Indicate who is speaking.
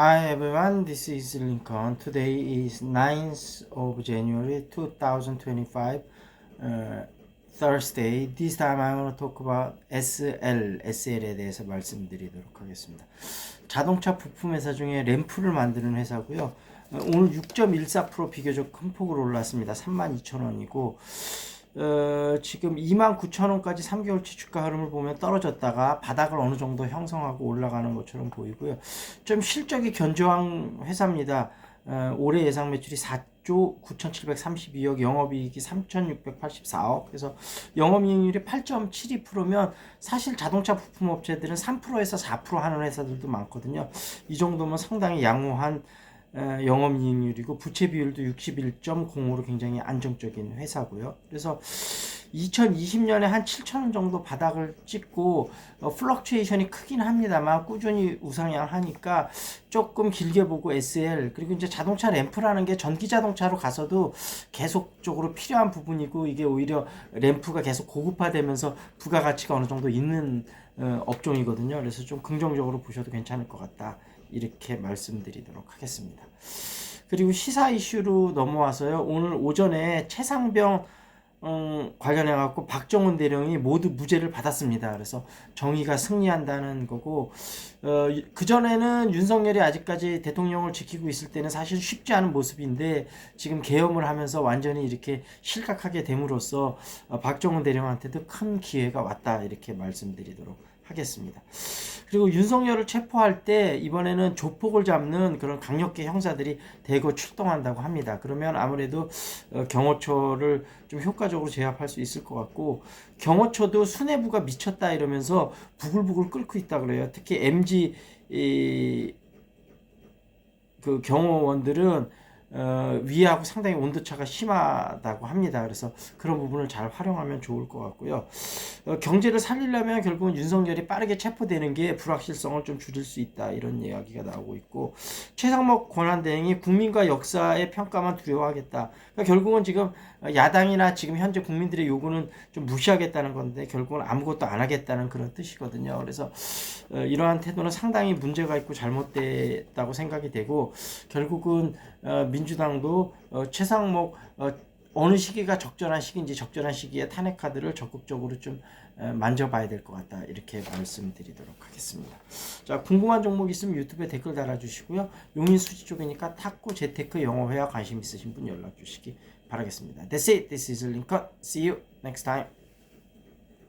Speaker 1: Hi everyone, this is Lincoln. Today is 9th of January 2025, uh, Thursday. This time I'm going to talk about SL, SL에 대해서 말씀드리도록 하겠습니다. 자동차 부품 회사 중에 램프를 만드는 회사고요. 어, 오늘 6.14% 비교적 큰 폭으로 올랐습니다. 32,000원이고 어, 지금 29,000원까지 3개월치 주가 흐름을 보면 떨어졌다가 바닥을 어느 정도 형성하고 올라가는 것처럼 보이고요. 좀 실적이 견조한 회사입니다. 어, 올해 예상 매출이 4조 9,732억, 영업이익이 3,684억. 그래서 영업이익률이 8.72%면 사실 자동차 부품 업체들은 3%에서 4% 하는 회사들도 많거든요. 이 정도면 상당히 양호한 에, 영업이익률이고 부채 비율도 61.0으로 굉장히 안정적인 회사고요. 그래서 2020년에 한 7천원 정도 바닥을 찍고 어, 플럭추에이션이 크긴 합니다만 꾸준히 우상향하니까 조금 길게 보고 SL 그리고 이제 자동차 램프라는 게 전기 자동차로 가서도 계속적으로 필요한 부분이고 이게 오히려 램프가 계속 고급화되면서 부가가치가 어느 정도 있는 어, 업종이거든요. 그래서 좀 긍정적으로 보셔도 괜찮을 것 같다. 이렇게 말씀드리도록 하겠습니다. 그리고 시사 이슈로 넘어와서요. 오늘 오전에 최상병 음, 관련해 갖고 박정훈 대령이 모두 무죄를 받았습니다. 그래서 정의가 승리한다는 거고 어, 그 전에는 윤석열이 아직까지 대통령을 지키고 있을 때는 사실 쉽지 않은 모습인데 지금 계엄을 하면서 완전히 이렇게 실각하게 됨으로써 어, 박정훈 대령한테도 큰 기회가 왔다 이렇게 말씀드리도록 하겠습니다. 그리고 윤석열을 체포할 때 이번에는 조폭을 잡는 그런 강력계 형사들이 대거 출동한다고 합니다. 그러면 아무래도 어, 경호처를 좀 효과적으로 제압할 수 있을 것 같고 경호처도 수뇌부가 미쳤다 이러면서 부글부글 끓고 있다 그래요. 특히 MG 이, 그 경호원들은 어, 위하고 상당히 온도차가 심하다고 합니다. 그래서 그런 부분을 잘 활용하면 좋을 것 같고요. 어, 경제를 살리려면 결국은 윤석열이 빠르게 체포되는 게 불확실성을 좀 줄일 수 있다 이런 이야기가 나오고 있고 최상목 권한대행이 국민과 역사의 평가만 두려워하겠다. 그러니까 결국은 지금 야당이나 지금 현재 국민들의 요구는 좀 무시하겠다는 건데 결국은 아무것도 안 하겠다는 그런 뜻이거든요. 그래서 어, 이러한 태도는 상당히 문제가 있고 잘못됐다고 생각이 되고 결국은 어, 민주당도 어, 최상목 어, 어느 시기가 적절한 시기인지 적절한 시기에 탄핵 카드를 적극적으로 좀 에, 만져봐야 될 것 같다 이렇게 말씀드리도록 하겠습니다. 자 궁금한 종목 있으면 유튜브에 댓글 달아주시고요. 용인 수지 쪽이니까 탁구 재테크 영어회화 관심 있으신 분 연락 주시기 바라겠습니다. That's it. This is Lincoln. See you next time.